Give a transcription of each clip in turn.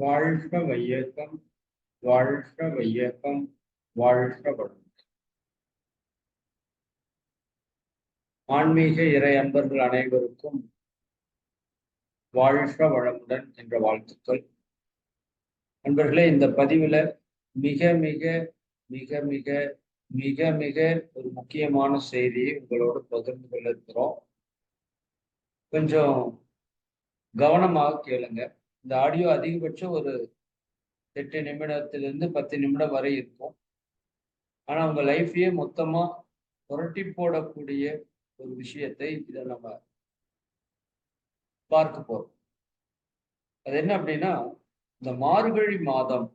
வாழ்க வையகம் வாழ்க வையகம் வாழ்க வளம். ஆன்மீக இறை அன்பர்கள் அனைவருக்கும் வாழ்க வளமுடன் என்ற வாழ்த்துக்கள். அன்பர்களே இந்த பதிவுல மிக மிக மிக மிக மிக மிக ஒரு முக்கியமான செய்தியை உங்களோடு பகிர்ந்து கொள்ள இருக்கிறோம். கொஞ்சம் கவனமாக கேளுங்க. இந்த ஆடியோ அதிகபட்சம் ஒரு எட்டு நிமிடத்திலிருந்து பத்து நிமிடம் வரை இருக்கும். ஆனால் அவங்க லைஃப்பையே மொத்தமாக புரட்டி போடக்கூடிய ஒரு விஷயத்தை இதை நம்ம பார்க்க போகிறோம் அது என்ன அப்படின்னா இந்த மார்கழி மாதம்.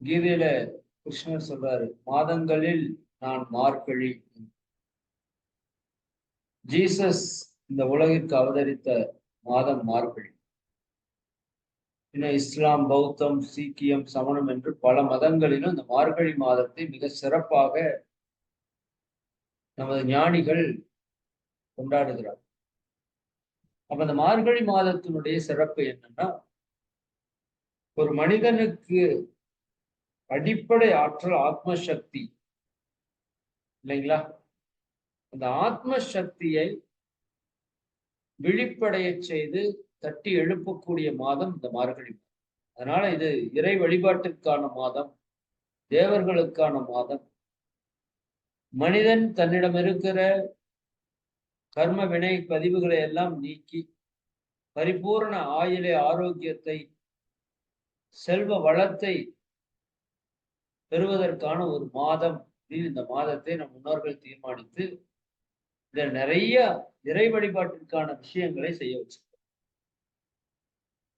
கீதையில கிருஷ்ணர் சொல்றாரு மாதங்களில் நான் மார்கழி. ஜீசஸ் இந்த உலகிற்கு அவதரித்த மாதம் மார்கழி இன்னும் இஸ்லாம் பௌத்தம் சீக்கியம் சமணம் என்று பல மதங்களிலும் இந்த மார்கழி மாதத்தை மிக சிறப்பாக நமது ஞானிகள் கொண்டாடுகிறார். அப்ப இந்த மார்கழி மாதத்தினுடைய சிறப்பு என்னன்னா ஒரு மனிதனுக்கு அடிப்படை ஆற்றல் ஆத்ம சக்தி இல்லைங்களா? அந்த ஆத்ம சக்தியை விழிப்படைய செய்து தட்டி எழுப்பக்கூடிய மாதம் இந்த மார்கழி மாதம். அதனால இது இறை வழிபாட்டிற்கான மாதம் தேவர்களுக்கான மாதம். மனிதன் தன்னிடம் இருக்கிற கர்ம வினை பதிவுகளை எல்லாம் நீக்கி பரிபூர்ண ஆயிலை ஆரோக்கியத்தை செல்வ வளத்தை பெறுவதற்கான ஒரு மாதம் அப்படின்னு இந்த மாதத்தை நம் முன்னோர்கள் தீர்மானித்து இதில் நிறைய இறை வழிபாட்டிற்கான விஷயங்களை செய்ய வச்சிருக்கோம்.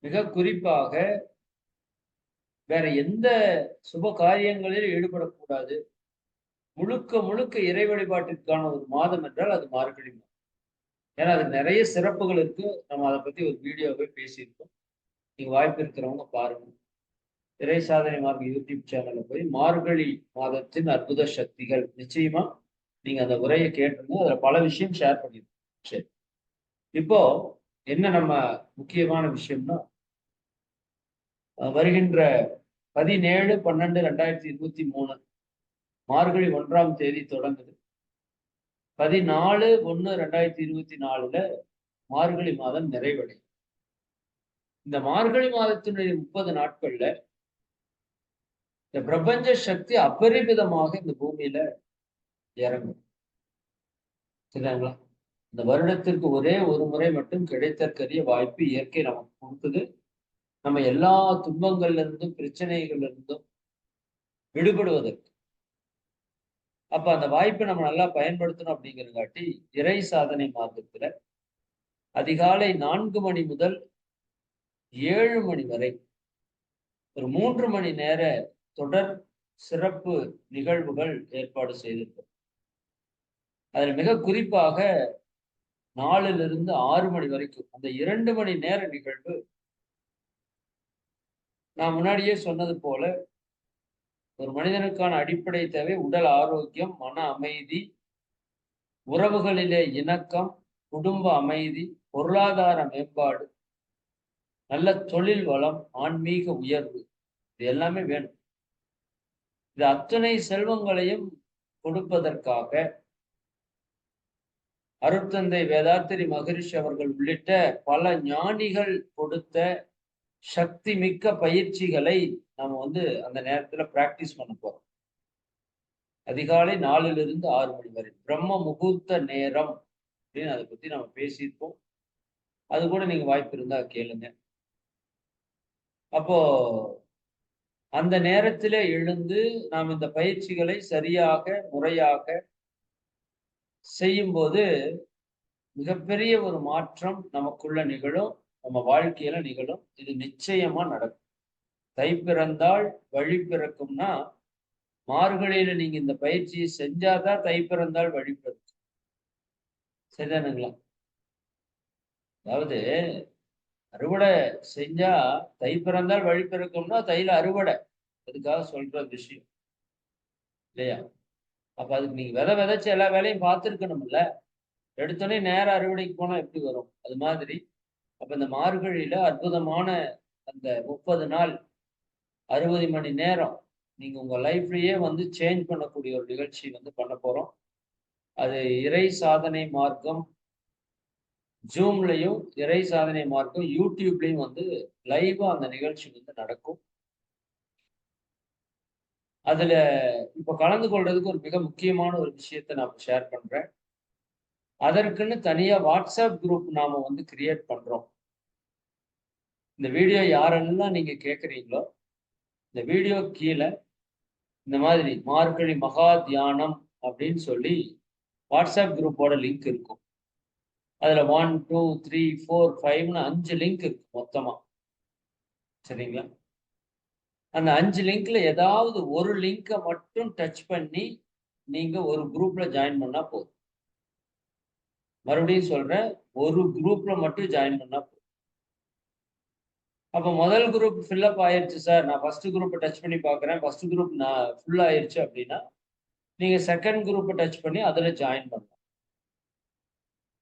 மிக குறிப்பாக வேற எந்த சுப காரியங்களில் ஈடுபடக்கூடாது. முழுக்க முழுக்க இறை வழிபாட்டிற்கான ஒரு மாதம் என்றால் அது மார்கழி மாதம். ஏன்னா அது நிறைய சிறப்புகள் இருக்கு. நம்ம அதை பத்தி ஒரு வீடியோவே பேசியிருக்கோம். நீங்க வாய்ப்பு இருக்கிறவங்க பாருங்க. இறை சாதனை மார்க் யூடியூப் சேனல்ல போய் மார்கழி மாதத்தின் அற்புத சக்திகள் நிச்சயமா நீங்க அந்த உரையை கேட்டுருங்க. அதுல பல விஷயம் ஷேர் பண்ணிருக்கோம் சரி. இப்போ என்ன நம்ம முக்கியமான விஷயம்னா வருகின்ற பதினேழு பன்னெண்டு ரெண்டாயிரத்தி இருபத்தி மூணு மார்கழி ஒன்றாம் தேதி தொடங்குது. பதினாலு ஒன்று ரெண்டாயிரத்தி இருபத்தி நாலுல மார்கழி மாதம் நிறைவடையும். இந்த மார்கழி மாதத்தினுடைய முப்பது நாட்கள்ல இந்த பிரபஞ்ச சக்தி அபரிமிதமாக இந்த பூமியில இறங்கும். சரிங்களா இந்த வருடத்திற்கு ஒரே ஒரு முறை மட்டும் கிடைத்தற்கரிய வாய்ப்பு இயற்கை நமக்கு கொடுக்குது. நம்ம எல்லா துன்பங்கள்ல இருந்தும் பிரச்சனைகள்ல இருந்தும் விடுபடுவதற்கு. அப்ப அந்த வாய்ப்பை நம்ம நல்லா பயன்படுத்தணும் அப்படிங்கிறங்காட்டி இறை சாதனை மார்க்கத்துல அதிகாலை நான்கு மணி முதல் ஏழு மணி வரை ஒரு மூன்று மணி நேர தொடர் சிறப்பு நிகழ்வுகள் ஏற்பாடு செய்திருக்கோம். அதில் மிக குறிப்பாக நாலுல ஆறு மணி வரைக்கும். அந்த இரண்டு மணி நேர நிகழ்வு நான் முன்னாடியே சொன்னது போல ஒரு மனிதனுக்கான அடிப்படை தேவை உடல் ஆரோக்கியம் மன அமைதி உறவுகளிலே இணக்கம் குடும்ப அமைதி பொருளாதார மேம்பாடு நல்ல தொழில் வளம் ஆன்மீக உயர்வு. இது எல்லாமே வேணும். இது அத்தனை செல்வங்களையும் கொடுப்பதற்காக அருட்தந்தை வேதாத்திரி மகரிஷி அவர்கள் உள்ளிட்ட பல ஞானிகள் கொடுத்த சக்தி மிக்க பயிற்சிகளை நம்ம வந்து அந்த நேரத்துல பிராக்டிஸ் பண்ண போறோம். அதிகாலை நாலுல இருந்து ஆறு மணி வரை. பிரம்ம முகூர்த்த நேரம் அப்படின்னு அதை பத்தி நம்ம பேசியிருப்போம். அது கூட நீங்க வாய்ப்பு இருந்தா கேளுங்க. அப்போ அந்த நேரத்திலே எழுந்து நாம் இந்த பயிற்சிகளை சரியாக முறையாக செய்யும்போது மிகப்பெரிய ஒரு மாற்றம் நமக்குள்ள நிகழும் நம்ம வாழ்க்கையில நிகழும். இது நிச்சயமா நடக்கும். தை பிறந்தால் வழி பிறக்கும்னா மார்கழியில நீங்க இந்த பயிற்சியை செஞ்சாதான் தை பிறந்தால் வழி பிறக்கும். சரிதானுங்களா? அதாவது அறுவடை செஞ்சா தை பிறந்தால் வழி பிறக்கும்னா தையில அறுவடை. அதுக்காக சொல்ற விஷயம். இல்லையா? அப்ப அதுக்கு நீங்க விதை விதைச்சு எல்லா வேலையும் பார்த்துருக்கணும்ல. எடுத்தோடனே நேர அறுவடைக்கு போனா எப்படி வரும்? அது மாதிரி. அப்ப இந்த மார்கழியில அற்புதமான அந்த முப்பது நாள் அறுபது மணி நேரம் நீங்க உங்க லைஃப்லயே வந்து சேஞ்ச் பண்ணக்கூடிய ஒரு நிகழ்ச்சி வந்து பண்ண போறோம். அது இறை சாதனை மார்க்கம் ஜூம்லையும் இறை சாதனை மார்க்கம் யூடியூப்லையும் வந்து லைவா அந்த நிகழ்ச்சி வந்து நடக்கும். அதுல இப்ப கலந்து கொள்றதுக்கு ஒரு மிக முக்கியமான ஒரு விஷயத்த நான் ஷேர் பண்றேன். அதற்குன்னு தனியா வாட்ஸ்அப் குரூப் நாம வந்து கிரியேட் பண்றோம். இந்த வீடியோ யாரெல்லாம் நீங்க கேட்குறீங்களோ இந்த வீடியோ கீழே இந்த மாதிரி மார்கழி மகா தியானம் அப்படின்னு சொல்லி வாட்ஸ்அப் குரூப்போட லிங்க் இருக்கும். அதுல ஒன் டூ த்ரீ ஃபோர் ஃபைவ்னு அஞ்சு லிங்க் இருக்கு மொத்தமா. சரிங்களா? அந்த அஞ்சு லிங்க்ல ஏதாவது ஒரு லிங்கை மட்டும் டச் பண்ணி நீங்க ஒரு குரூப்ல ஜாயின் பண்ணா போதும். மறுபடியும் சொல்றேன் ஒரு குரூப்ல மட்டும் ஜாயின் பண்ணா போதும். அப்போ முதல் குரூப் ஃபில்லப் ஆயிருச்சு சார் நான் ஃபர்ஸ்ட் குரூப்பை டச் பண்ணி பார்க்குறேன். ஃபர்ஸ்ட் குரூப் நான் ஃபுல் ஆயிடுச்சு அப்படின்னா நீங்கள் செகண்ட் குரூப்பை டச் பண்ணி அதில் ஜாயின் பண்ணலாம்.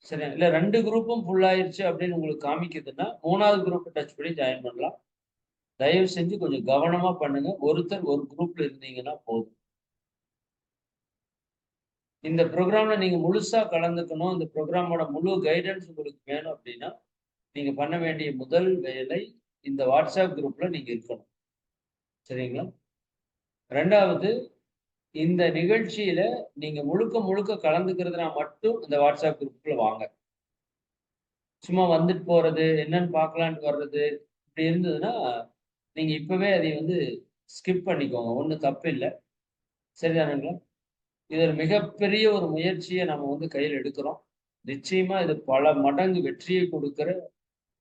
சரி இல்லை ரெண்டு குரூப்பும் ஃபுல் ஆயிடுச்சு அப்படின்னு உங்களுக்கு காமிக்குதுன்னா மூணாவது குரூப்பை டச் பண்ணி ஜாயின் பண்ணலாம். தயவு செஞ்சு கொஞ்சம் கவனமா பண்ணுங்க. ஒருத்தர் ஒரு குரூப்ல இருந்தீங்கன்னா போதும். இந்த ப்ரோக்ராம்ல நீங்க முழுசா கலந்துக்கணும். இந்த ப்ரோக்ராமோட முழு கைடன்ஸ் உங்களுக்கு வேணும் அப்படின்னா நீங்க பண்ண வேண்டிய முதல் வேலை இந்த வாட்ஸ்அப் குரூப்ல நீங்க இருக்கணும். சரிங்களா? ரெண்டாவது இந்த நிகழ்ச்சியில நீங்க முழுக்க முழுக்க கலந்துக்கிறதுனா மட்டும் இந்த வாட்ஸ்அப் குரூப்ல வாங்க. சும்மா வந்துட்டு போறது என்னன்னு பார்க்கலான்ட்டு வர்றது இப்படி இருந்ததுன்னா நீங்க இப்பவே அதை வந்து ஸ்கிப் பண்ணிக்கோங்க. ஒன்றும் தப்பு இல்லை. சரிதானுங்களா இது ஒரு மிகப்பெரிய ஒரு முயற்சியை நம்ம வந்து கையில் எடுக்கிறோம். நிச்சயமா இது பல மடங்கு வெற்றியை கொடுக்கிற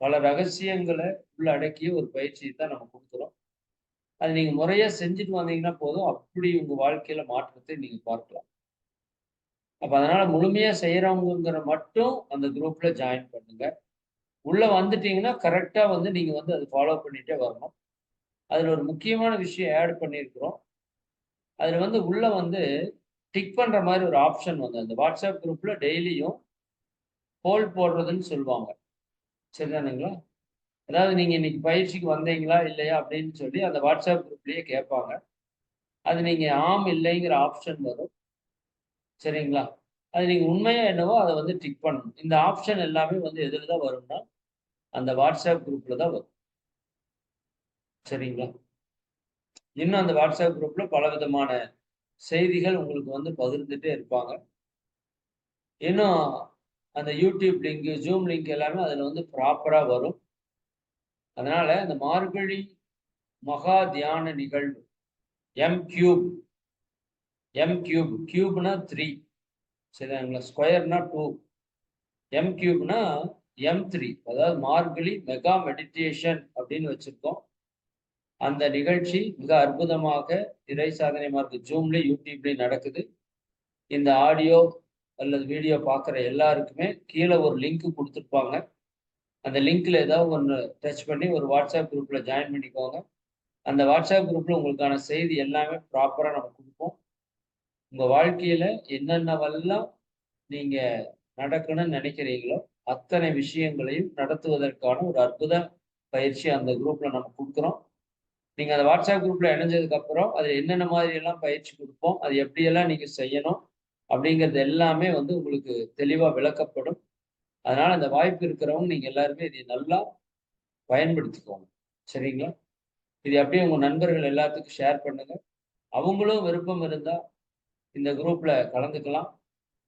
பல ரகசியங்களை உள்ள அடக்கிய ஒரு பயிற்சியை தான் நம்ம கொடுக்குறோம். அது நீங்க முறையா செஞ்சுட்டு வந்தீங்கன்னா போதும். அப்படி உங்க வாழ்க்கையில மாற்றத்தை நீங்க பார்க்கலாம். அப்ப அதனால முழுமையா செய்யறவங்கிற மட்டும் அந்த குரூப்ல ஜாயின் பண்ணுங்க. உள்ள வந்துட்டீங்கன்னா கரெக்டா வந்து நீங்க வந்து அதை ஃபாலோ பண்ணிட்டே வரணும். அதில் ஒரு முக்கியமான விஷயம் ஆட் பண்ணியிருக்கிறோம். அதில் வந்து உள்ளே வந்து டிக் பண்ணுற மாதிரி ஒரு ஆப்ஷன் வந்து அந்த வாட்ஸ்அப் குரூப்பில் டெய்லியும் போல் போடுறதுன்னு சொல்லுவாங்க. சரிதானுங்களா? அதாவது நீங்கள் இன்னைக்கு பயிற்சிக்கு வந்தீங்களா இல்லையா அப்படின்னு சொல்லி அந்த வாட்ஸ்அப் குரூப்லேயே கேட்பாங்க. அது நீங்கள் ஆம் இல்லைங்கிற ஆப்ஷன் வரும். சரிங்களா? அது நீங்கள் உண்மையாக என்னவோ அதை வந்து டிக் பண்ணணும். இந்த ஆப்ஷன் எல்லாமே வந்து எதில் தான் வரும்னா அந்த வாட்ஸ்அப் குரூப்பில் தான் வரும். சரிங்களா? இன்னும் அந்த வாட்ஸ்அப் குரூப்ல பல விதமான செய்திகள் உங்களுக்கு வந்து பகிர்ந்துட்டே இருப்பாங்க. இன்னும் அந்த யூடியூப் லிங்க் ஜூம் லிங்க் எல்லாமே அதில் வந்து ப்ராப்பராக வரும். அதனால இந்த மார்கழி மகா தியான நிகழ்வு எம் கியூப் எம் கியூப் கியூப்னா த்ரீ சரிங்களா? ஸ்கொயர்னா டூ எம் கியூப்னா எம் த்ரீ அதாவது மார்கழி மெகா மெடிடேஷன் அப்படின்னு வச்சிருக்கோம். அந்த நிகழ்ச்சி மிக அற்புதமாக இறை சாதனை மார்க் ஜூம்ல யூடியூப்லேயும் நடக்குது. இந்த ஆடியோ அல்லது வீடியோ பார்க்குற எல்லாருக்குமே கீழே ஒரு லிங்க் கொடுத்துருப்பாங்க. அந்த லிங்க்ல ஏதாவது ஒன்று டச் பண்ணி ஒரு வாட்ஸ்அப் குரூப்ல ஜாயின் பண்ணிக்கோங்க. அந்த வாட்ஸ்அப் குரூப்ல உங்களுக்கான செய்தி எல்லாமே ப்ராப்பராக நம்ம கொடுப்போம். உங்கள் வாழ்க்கையில என்னென்னவெல்லாம் நீங்க நடக்கணும்னு நினைக்கிறீங்களோ அத்தனை விஷயங்களையும் நடத்துவதற்கான ஒரு அற்புத பயிற்சி அந்த குரூப்ல நம்ம கொடுக்குறோம். நீங்க அந்த வாட்ஸ்அப் குரூப்ல இணைஞ்சதுக்கு அப்புறம் அது என்னென்ன மாதிரி எல்லாம் பயிற்சி கொடுப்போம் அது எப்படியெல்லாம் நீங்க செய்யணும் அப்படிங்கிறது எல்லாமே வந்து உங்களுக்கு தெளிவா விளக்கப்படும். அதனால அந்த வாய்ப்பு இருக்கிறவங்க நீங்க எல்லாருமே இதை நல்லா பயன்படுத்திக்கோங்க. சரிங்களா? இது அப்படியே உங்க நண்பர்கள் எல்லாத்துக்கும் ஷேர் பண்ணுங்க. அவங்களும் விருப்பம் இருந்தா இந்த குரூப்ல கலந்துக்கலாம்.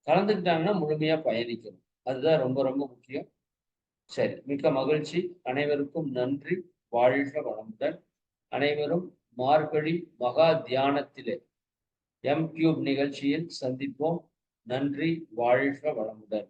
கலந்துக்கிட்டாங்கன்னா முழுமையா பயணிக்கணும். அதுதான் ரொம்ப ரொம்ப முக்கியம். சரி மிக்க மகிழ்ச்சி. அனைவருக்கும் நன்றி. வாழ்க வளமுடன். அனைவரும் மார்கழி மகா தியானத்திலே எம் கியூப் நிகழ்ச்சியில் சந்திப்போம். நன்றி வாழ்க வளமுடன்.